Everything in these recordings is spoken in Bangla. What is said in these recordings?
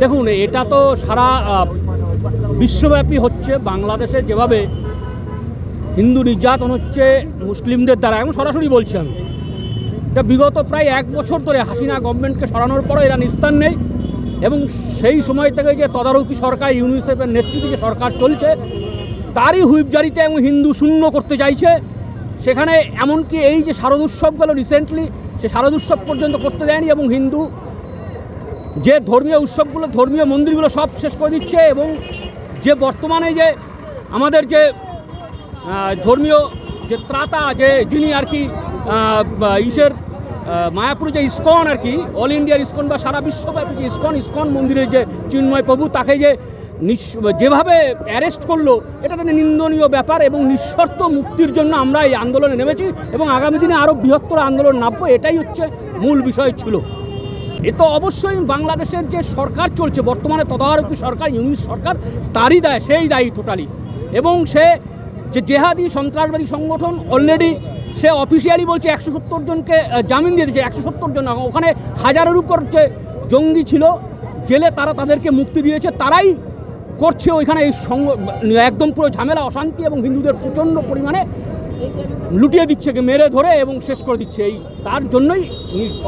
দেখুন, এটা তো সারা বিশ্বব্যাপী হচ্ছে। বাংলাদেশে যেভাবে হিন্দু নির্যাতন হচ্ছে মুসলিমদের দ্বারা, এবং সরাসরি বলছি আমি, এটা বিগত প্রায় এক বছর ধরে হাসিনা গভর্নমেন্টকে সরানোর পরও এরা নিস্তার নেই, এবং সেই সময় থেকে যে তদারকি সরকার, ইউনিসেফের নেতৃত্বে যে সরকার চলছে, তারই হুইপ জারিতে এবং হিন্দু শূন্য করতে চাইছে। সেখানে এমনকি এই যে শারদ উৎসব গেল রিসেন্টলি সে শারদ উৎসব পর্যন্ত করতে দেয়নি, এবং হিন্দু যে ধর্মীয় উৎসবগুলো, ধর্মীয় মন্দিরগুলো সব শেষ করে দিচ্ছে এবং যে বর্তমানে যে আমাদের যে ধর্মীয় যে ত্রাতা, যে যিনি আর কি ইসের মায়াপুরে যে ইস্কন আর কি, অল ইন্ডিয়ার ইস্কন বা সারা বিশ্বব্যাপী যে ইস্কন ইস্কন মন্দিরের যে চিন্ময় প্রভু, তাকে যে যেভাবে অ্যারেস্ট করল, এটা তো নিন্দনীয় ব্যাপার এবং নিঃশর্ত মুক্তির জন্য আমরা এই আন্দোলনে নেমেছি এবং আগামী দিনে আরও বৃহত্তর আন্দোলন নামবো, এটাই হচ্ছে মূল বিষয় ছিল। এ তো অবশ্যই বাংলাদেশের যে সরকার চলছে, বর্তমানে তদারকি সরকার ইউনিট সরকার, তারই দায়, সেই দায়ী টোটালি এবং সে যে জেহাদি সন্ত্রাসবাদী সংগঠন অলরেডি সে অফিসিয়ালি বলছে একশো সত্তর জনকে জামিন দিয়ে দিয়েছে, একশো সত্তর জন ওখানে হাজারের উপর যে জঙ্গি ছিল, জেলে তারা তাদেরকে মুক্তি দিয়েছে, তারাই করছে ওইখানে এই সঙ্গ একদম পুরো ঝামেলা, অশান্তি এবং হিন্দুদের প্রচণ্ড পরিমাণে লুটিয়ে দিচ্ছে মেরে ধরে এবং শেষ করে দিচ্ছে। এই তার জন্যই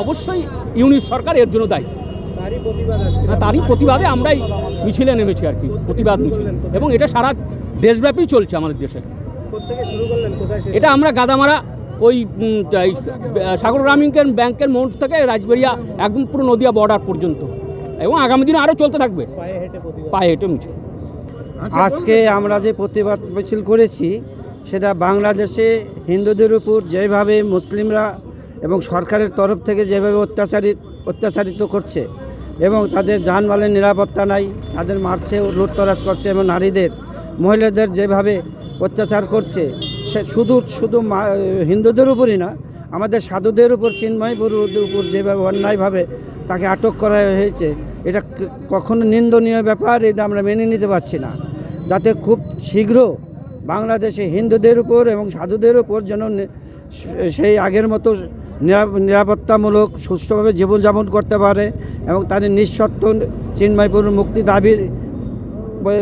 অবশ্যই ইউনিট সরকার এর জন্য দায়ী। তারই প্রতিবাদে আমরাই মিছিলে নেমেছি আর কি, প্রতিবাদ মিছিল। এবং এটা সারা দেশব্যাপী চলছে আমাদের দেশে। এটা আমরা গাদামারা ওই সাগর গ্রামীণ ব্যাংকের মোড় থেকে রাজবেরিয়া একদম পুরো নদিয়া বর্ডার পর্যন্ত। এবং আগামী দিনে আরও চলতে থাকবে। পায়ে হেঁটে মিছিল আজকে আমরা যে প্রতিবাদ মিছিল করেছি সেটা বাংলাদেশে হিন্দুদের উপর যেভাবে মুসলিমরা এবং সরকারের তরফ থেকে যেভাবে অত্যাচারিত অত্যাচারিত করছে এবং তাদের যানবাহনের নিরাপত্তা নাই, তাদের মারছে, লুটতরাজ করছে এবং নারীদের, মহিলাদের যেভাবে অত্যাচার করছে, সে শুধু শুধু হিন্দুদের উপরই না, আমাদের সাধুদের উপর, চিন্ময় চিন্ময়পুর উপর যেভাবে অন্যায়ভাবে তাকে আটক করা হয়েছে, এটা কখনো নিন্দনীয় ব্যাপার, এটা আমরা মেনে নিতে পারছি না। যাতে খুব শীঘ্র বাংলাদেশে হিন্দুদের উপর এবং সাধুদের উপর যেন সেই আগের মতো নিরা- নিরাপত্তামূলক, সুষ্ঠুভাবে জীবনযাপন করতে পারে এবং তাদের নিঃশর্ত চিন্ময়পুর মুক্তি দাবির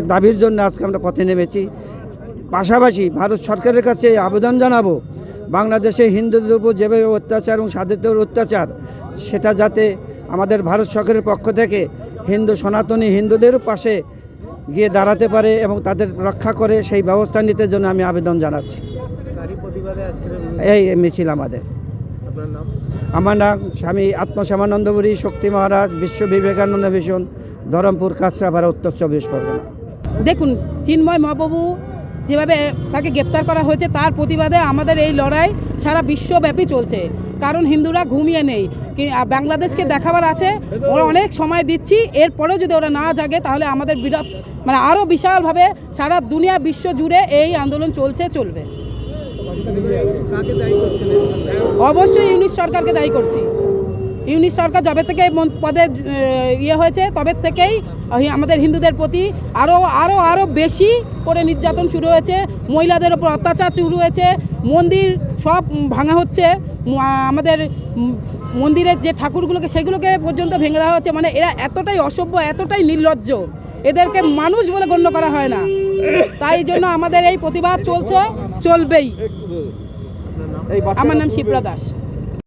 দাবির জন্য আজকে আমরা পথে নেমেছি। পাশাপাশি ভারত সরকারের কাছে আবেদন জানাব, বাংলাদেশে হিন্দুদের উপর যেভাবে অত্যাচার এবং সাধুদের অত্যাচার, সেটা যাতে আমাদের ভারত সরকারের পক্ষ থেকে হিন্দু সনাতনী হিন্দুদের পাশে গিয়ে দাঁড়াতে পারে এবং তাদের রক্ষা করে সেই ব্যবস্থা নিতে জন্য আমি আবেদন জানাচ্ছি। এই মিছিল আমাদের। আমার নাম স্বামী আত্মশ্যামানন্দপুরী শক্তি মহারাজ, বিশ্ব বিবেকানন্দ মিশন, ধরমপুর কাছড়াপাড়া উত্তর চব্বিশ পরগনা। দেখুন, চিন্ময় মহাপ্রভু যেভাবে তাকে গ্রেপ্তার করা হয়েছে, তার প্রতিবাদে আমাদের এই লড়াই সারা বিশ্বব্যাপী চলছে। কারণ হিন্দুরা ঘুমিয়ে নেই। বাংলাদেশকে দেখাবার আছে, ওরা অনেক সময় দিচ্ছি, এরপরেও যদি ওরা না জাগে, তাহলে আমাদের বিরাট মানে আরও বিশালভাবে সারা দুনিয়া বিশ্ব জুড়ে এই আন্দোলন চলছে, চলবে। অবশ্যই ইউনিট সরকারকে দায়ী করছি। ইউনিট সরকার যবে থেকে পদে ইয়ে হয়েছে, তবে থেকেই আমাদের হিন্দুদের প্রতি আরও আরও আরও বেশি করে নির্যাতন শুরু হয়েছে। মহিলাদের ওপর অত্যাচার শুরু হয়েছে। মন্দির সব ভাঙা হচ্ছে। আমাদের মন্দিরের যে ঠাকুরগুলোকে সেগুলোকে পর্যন্ত ভেঙে দেওয়া হচ্ছে। মানে এরা এতটাই অসভ্য এতটাই নির্লজ্জ। এদেরকে মানুষ বলে গণ্য করা হয় না। তাই জন্য আমাদের এই প্রতিবাদ চলছে চলবেই। আমার নাম শিবরা দাস।